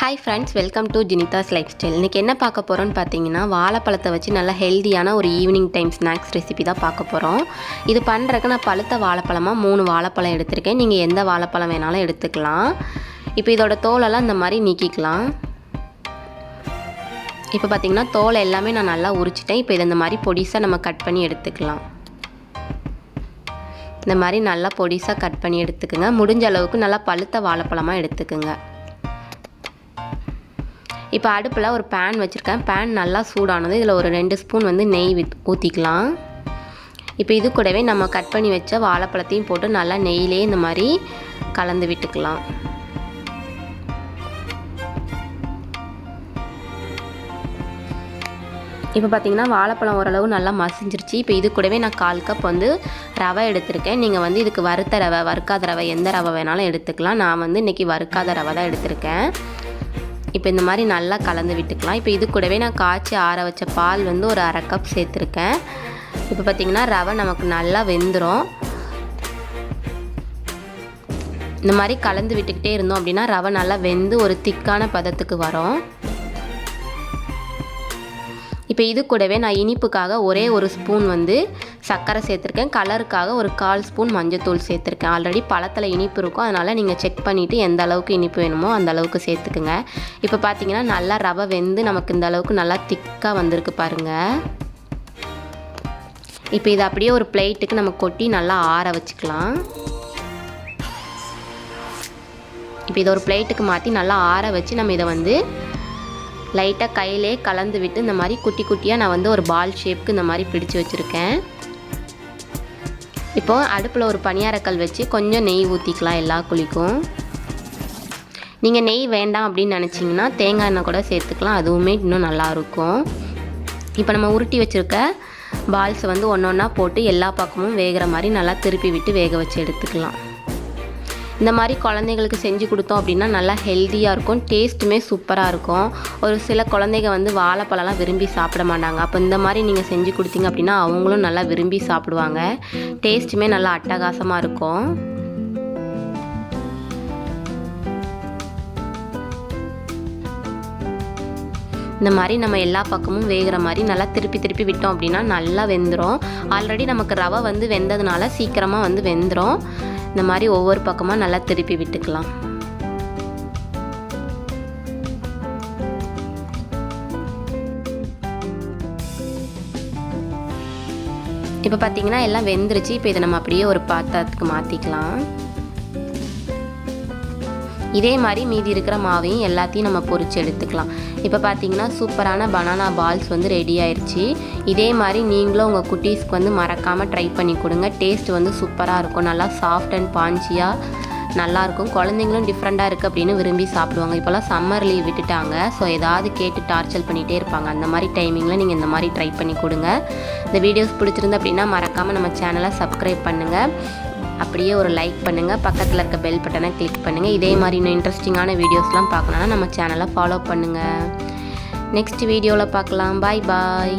Hi friends welcome to Jinithas lifestyle இன்றைக்கி என்ன பார்க்க போகிறோன்னு பார்த்தீங்கன்னா வாழைப்பழத்தை வச்சு நல்லா ஹெல்தியான ஒரு ஈவினிங் டைம் ஸ்நாக்ஸ் ரெசிபி தான் பார்க்க போகிறோம் இது பண்ணுறதுக்கு நான் பழுத்த வாழைப்பழமாக மூணு வாழைப்பழம் எடுத்திருக்கேன். நீங்கள் எந்த வாழைப்பழம் வேணாலும் எடுத்துக்கலாம். இப்போ இதோட தோலெல்லாம் இந்த மாதிரி நீக்கிக்கலாம். இப்போ பார்த்தீங்கன்னா தோலை எல்லாமே நான் நல்லா உரிச்சிட்டேன். இப்போ இதை இந்த மாதிரி பொடிசாக நம்ம கட் பண்ணி எடுத்துக்கலாம். இந்த மாதிரி நல்லா பொடிசாக கட் பண்ணி எடுத்துக்கோங்க. முடிஞ்ச அளவுக்கு நல்லா பழுத்த வாழைப்பழமாக எடுத்துக்கோங்க. இப்போ அடுப்பில் ஒரு பேன் வச்சுருக்கேன். பேன் நல்லா சூடானது. இதில் ஒரு ரெண்டு ஸ்பூன் வந்து நெய் ஊற்றிக்கலாம் இப்போ இது கூடவே நம்ம கட் பண்ணி வச்ச வாழைப்பழத்தையும் போட்டு நல்லா நெய்யிலே இந்த மாதிரி கலந்து விட்டுக்கலாம். இப்போ பார்த்தீங்கன்னா வாழைப்பழம் ஓரளவு நல்லா மசிஞ்சிருச்சு. இப்போ இது கூடவே நான் கால் கப் வந்து ரவை எடுத்திருக்கேன். நீங்கள் வந்து இதுக்கு வறுத்த ரவை வறுக்காத ரவை எந்த ரவை வேணாலும் எடுத்துக்கலாம். நான் வந்து இன்றைக்கி வறுக்காத ரவை தான் எடுத்திருக்கேன். இப்போ இந்த மாதிரி நல்லா கலந்து விட்டுக்கலாம். இப்போ இது கூடவே நான் காய்ச்சி ஆற வச்ச பால் வந்து ஒரு அரை கப் சேர்த்துருக்கேன். இப்போ பார்த்திங்கன்னா ரவை நமக்கு நல்லா வெந்துடும் இந்த மாதிரி கலந்து விட்டுக்கிட்டே இருந்தோம் அப்படின்னா ரவை நல்லா வெந்து ஒரு திக்கான பதத்துக்கு வரும். இப்போ இது கூடவே நான் இனிப்புக்காக ஒரே ஒரு ஸ்பூன் வந்து சர்க்கரை சேர்த்துருக்கேன். கலருக்காக ஒரு கால் ஸ்பூன் மஞ்சத்தூள் சேர்த்துருக்கேன். ஆல்ரெடி பழத்தில் இனிப்பு இருக்கும். அதனால் நீங்கள் செக் பண்ணிவிட்டு எந்த அளவுக்கு இனிப்பு வேணுமோ அந்த அளவுக்கு சேர்த்துக்குங்க. இப்போ பார்த்தீங்கன்னா நல்லா ரவை வெந்து நமக்கு இந்த அளவுக்கு நல்லா திக்காக வந்திருக்கு பாருங்கள் இப்போ இதை அப்படியே ஒரு பிளேட்டுக்கு நம்ம கொட்டி நல்லா ஆற வச்சுக்கலாம். இப்போ இதை ஒரு பிளேட்டுக்கு மாற்றி நல்லா ஆற வச்சு நம்ம இதை வந்து லைட்டாக கையிலே கலந்து விட்டு இந்த மாதிரி குட்டி குட்டியாக நான் வந்து ஒரு பால் ஷேப்க்கு இந்த மாதிரி பிடிச்சு வச்சுருக்கேன். இப்போது அடுப்பில் ஒரு பனியாரக்கல் வச்சு கொஞ்சம் நெய் ஊற்றிக்கலாம் எல்லா குழிக்கும். நீங்கள் நெய் வேண்டாம் அப்படின்னு நினச்சிங்கன்னா தேங்காய் எண்ணெய் கூட சேர்த்துக்கலாம் அதுவுமே இன்னும் நல்லாயிருக்கும் இப்போ நம்ம உருட்டி வச்சுருக்க பால்ஸை வந்து ஒன்று ஒன்றா போட்டு எல்லா பக்கமும் வேகிற மாதிரி நல்லா திருப்பி விட்டு வேக வச்சு எடுத்துக்கலாம். இந்த மாதிரி குழந்தைங்களுக்கு செஞ்சு கொடுத்தோம் அப்படின்னா நல்லா ஹெல்த்தியாக இருக்கும். டேஸ்ட்டுமே சூப்பராக இருக்கும். ஒரு சில குழந்தைங்க வந்து வாழைப்பழம்லாம் விரும்பி சாப்பிட மாட்டாங்க. அப்போ இந்த மாதிரி நீங்கள் செஞ்சு கொடுத்தீங்க அப்படின்னா அவங்களும் நல்லா விரும்பி சாப்பிடுவாங்க. டேஸ்ட்டுமே நல்லா அட்டகாசமாக இருக்கும். இந்த மாதிரி நம்ம எல்லா பக்கமும் வேகிற மாதிரி நல்லா திருப்பி திருப்பி விட்டோம் அப்படின்னா நல்லா வெந்துடும் ஆல்ரெடி நமக்கு ரவை வந்து வெந்ததுனால சீக்கிரமாக வந்து வெந்துடும் இந்த மாதிரி ஒவ்வொரு பக்கமாக நல்லா திருப்பி விட்டுக்கலாம். இப்போ பார்த்தீங்கன்னா எல்லாம் வெந்துருச்சு. இப்போ இதை நம்ம அப்படியே ஒரு பாத்திரத்துக்கு மாற்றிக்கலாம் இதே மாதிரி மீதி இருக்கிற மாவையும் எல்லாத்தையும் நம்ம பொறிச்சு எடுத்துக்கலாம். இப்போ பார்த்தீங்கன்னா சூப்பரான பனானா பால்ஸ் வந்து ரெடி ஆயிடுச்சு இதே மாதிரி நீங்களும் உங்கள் குட்டீஸ்க்கு வந்து மறக்காமல் ட்ரை பண்ணி கொடுங்க. டேஸ்ட் வந்து சூப்பராக இருக்கும். நல்லா சாஃப்ட் அண்ட் பாஞ்சியாக நல்லாயிருக்கும் குழந்தைங்களும் டிஃப்ரெண்ட்டாக இருக்குது அப்படின்னு விரும்பி சாப்பிடுவாங்க. இப்போல்லாம் சம்மர் லீவ் விட்டுட்டாங்க. ஸோ ஏதாவது கேட்டு டார்ச்சர் பண்ணிகிட்டே இருப்பாங்க. அந்த மாதிரி டைமிங்கில் நீங்கள் இந்த மாதிரி ட்ரை பண்ணி கொடுங்க. இந்த வீடியோஸ் பிடிச்சிருந்து அப்படின்னா மறக்காமல் நம்ம சேனலை சப்ஸ்கிரைப் பண்ணுங்கள் அப்படியே ஒரு லைக் பண்ணுங்கள் பக்கத்தில் இருக்க பெல் பட்டனை கிளிக் பண்ணுங்கள் இதே மாதிரி இன்னும் இன்ட்ரெஸ்டிங்கான வீடியோஸ்லாம் பார்க்கணுன்னா நம்ம சேனலை ஃபாலோ பண்ணுங்கள் நெக்ஸ்ட் வீடியோவில் பார்க்கலாம். பாய் பாய்